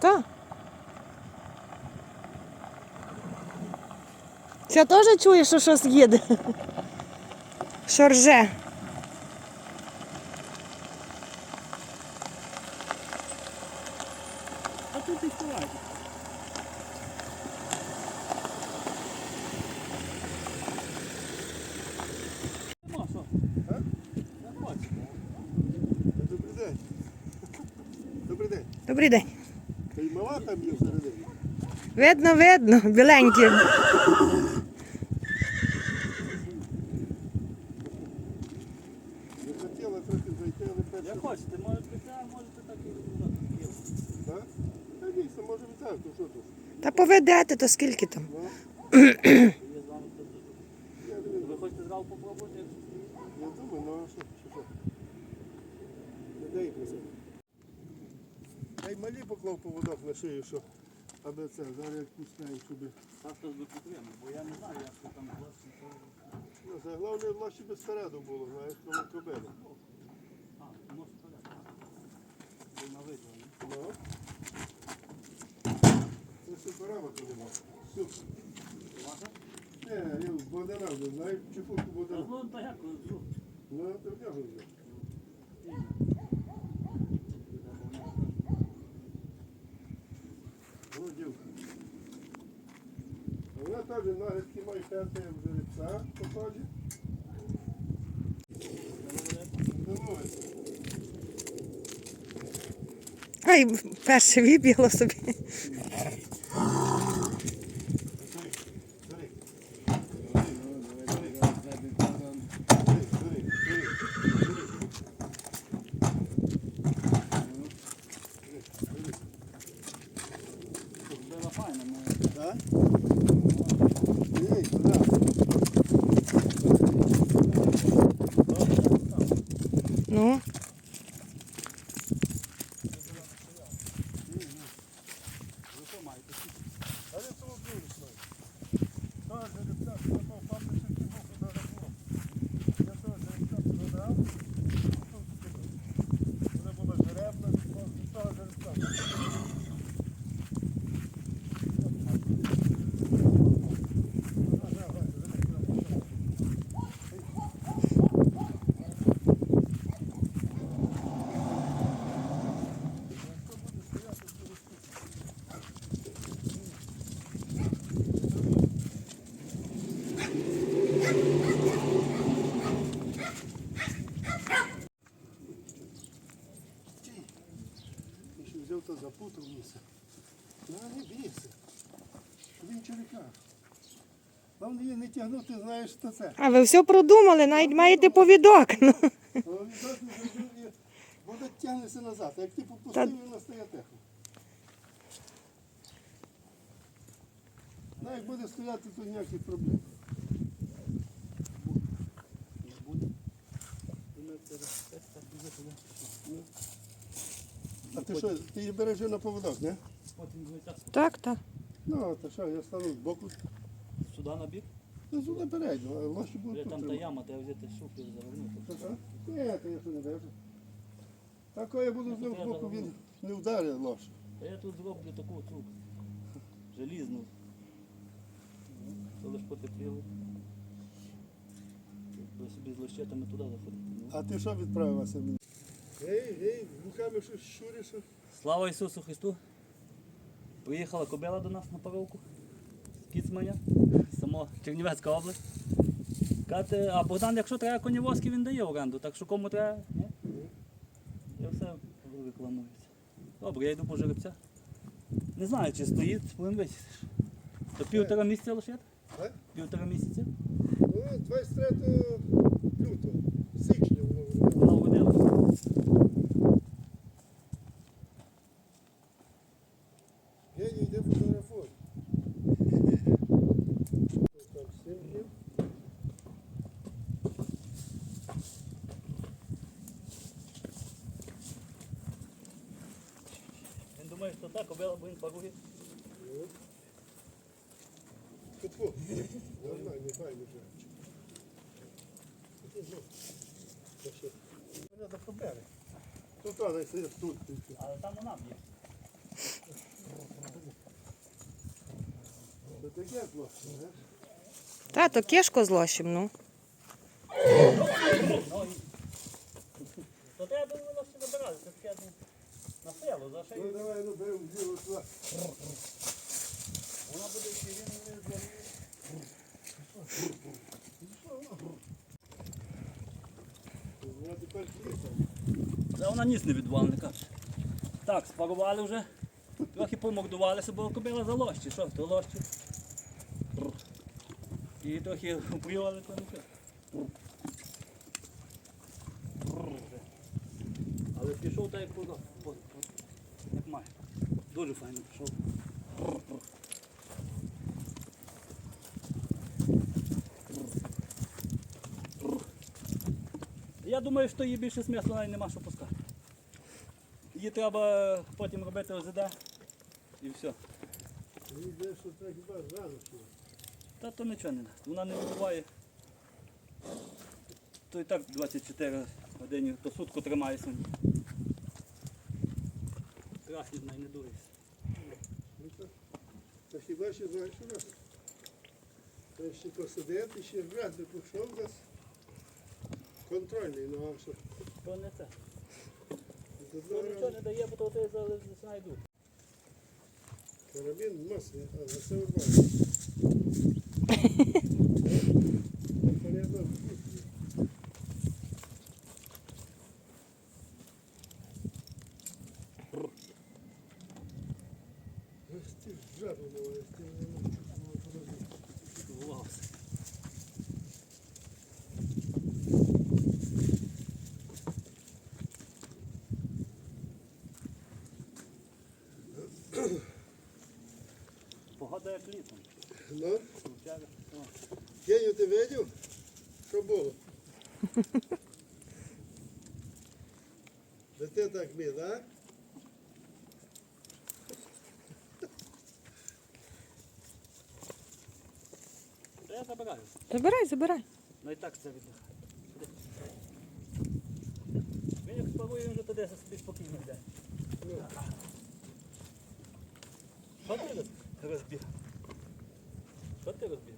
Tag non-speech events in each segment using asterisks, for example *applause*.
Та. Це теж чуєш, що щось їде? Що рже? А тут і хочу. Добрий день. Добрий день. Добрий день. Та й мала там є всередині. Видно, видно, біленькі. Не хотіла трохи зайти, але перше. Як хочете, можете це, можете так і розмовляти. Так? Та дійсно, може і так, то що тут? Та поведете, то скільки там? Ну, Я з вами тут. не Ви хочете зразу попробувати, якщо? Я думаю, ну а що, що, що? Не дай малі поклав поводок на шию, що аби це, зараз як пускаю, щоб... Так хтось би бо я не знаю, як це там власне. Ну, головне, власне, щоб спереду було, знаєш, коли кобили. А, може порядок. Ви на видео, ні? Ну. Це суперава туди мав. Не, я в Богдана вже, знаєш, чепурку Богдана. Ну, то як, ну, Ну, то в нього вже. Ну, дівка. А Нагрядки має п'яти жеребця. Домовиться. Ай, перше вибігло собі. Бери. Було файно, ну. Так? Ні, туди. Ну, Ви що маєте? А я цього дивлюсь, Та жеребця, що попав, папа ще ті боку дорогу. Я того жеребця продав. Вона була жеребна, від того жеребця. Ти ще взяв та запутав місце. Ну, не бійся. Він черека. Вам її не тягнути, знаєш, що це. а ви все продумали, навіть маєте повідок. Ну. Але відразу зробив вода тягнеться назад. А як ти попустив, він настає тихо. Ну, як буде стояти, то ніяких проблем. Буде. Так буде туди. Ну. А ти що, ти її береш на поводок, не? Так, так. Ну, то що, я стану збоку. сюди на бік. Ну, сюди передню, а лоші будуть тут. там та яма, треба взяти шуфлю завернути. Що, що? Ні, звісно, не держу. Так, коли я буду з ним збоку, він не вдарить лош. Та я тут зроблю таку трубку. Желізну. То лиш потепліло. Ви собі з лощетами туди заходите. Ну. А ти що відправився мені? Гей, гей, руками щось щуриш. Слава Ісусу Христу! Приїхала кобила до нас на паровку з Кіцманя, само Чернівецька область. Кати, а Богдан, якщо треба конівозки, він дає оренду, так що кому треба, ні? І все рекламується. Добре, я йду по жеребця. Не знаю, чи стоїть, будемо висітиш. То півтора місяця лише? Півтора місяця. Думає, що так. Нормально, файно вже. Мене до. Тут, а, десь тут. Але там вона б'є. Таке не? Та, то кішко злощим, ну. Ну. *laughs* То треба було лоші забирати, це таке на село, за Ну давай, ну беремо діло туди. Вона буде ще не. Вона тепер. Це вона ніс не відвальника. Так, спарували вже. Трохи помордувалися, бо кобила за лощі. Що, то лощі? І трохи упрівали коники. Але пішов так, як воно. От, от, Як має. Дуже файно пішов. Я думаю, що їй більше смислу навіть нема що пускати. Її треба потім робити ОЗД і все. Та то нічого не дасть. Вона не вибуває. То і так 24 години, то сутку тримається. Неї не дується. Та хіба ще знаєш що робити? Треба ще посидити, ще грати, пішов нас Контрольний, ну а що? То не це. То нічого не дає, бо то ти знайду. Карабін масний, а за це нормально. Погода як літом. Ну, Геню, ти видів? Що було? Де ти так міг, а? Я забираю. Забирай, забирай. Ну і так це віддихає. Він як спарує, він вже туди собі спокійно йде. Що ти розбіг? Що ти розбіг?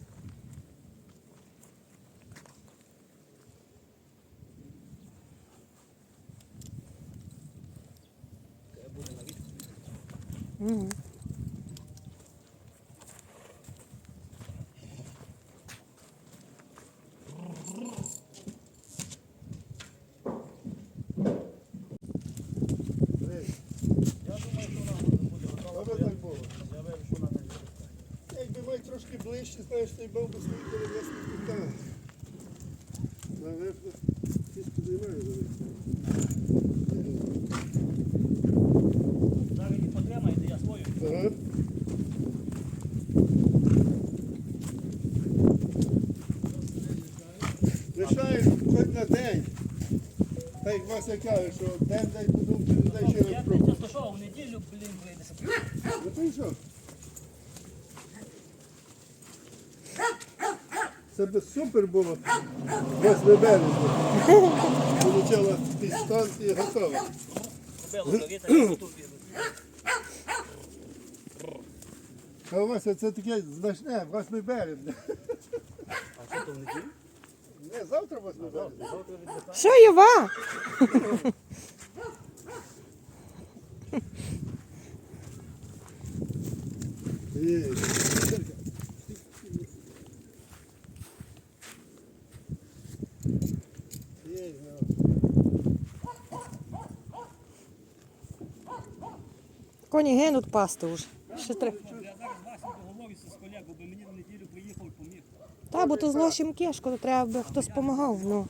На відку. Угу. 16 бомб стоїть на власних питаннях. Наверно, щось підіймає за Зараз не потримаєте, я свою. Ага. Лишаю хоч на день. Та як Вася каже, що день дай подумки, не дай ще раз пробувати. П'ятниця, то що, в неділю, блін, вийде. Ну то й що? Це би супер було. 8 березня. Получила пістон і готова. Тут. А у Вася це таке значне, 8 березня. А що то в неділю? Не, завтра 8 березня. Завтра. Що, Єва? Є. Є, ну. Коні гинуть пасти вже. Ще треба. Я зараз Васі договорюся з колегою, бо мені в неділю приїхав і поміг. Та, бо то злощим кішко, то треба би хтось допомагав. Ну.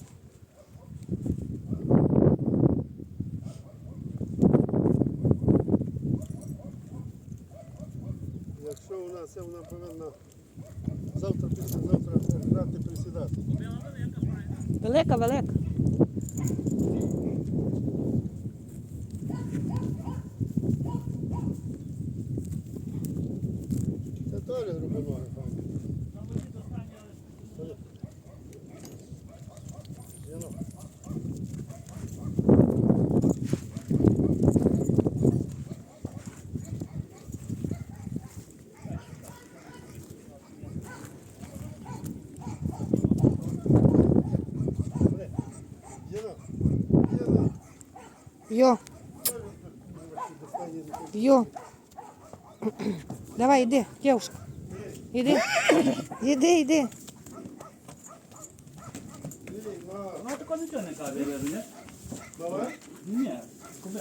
Якщо вона це вона повинна завтра післязавтра грати присідати. Велика, велика. Це теж грубоноги, пані. Йо. Йо. Давай, йди, дівчинка. Іди. Іди, іди. Вона такого нічого не каже, я не? Давай. Ні, куди?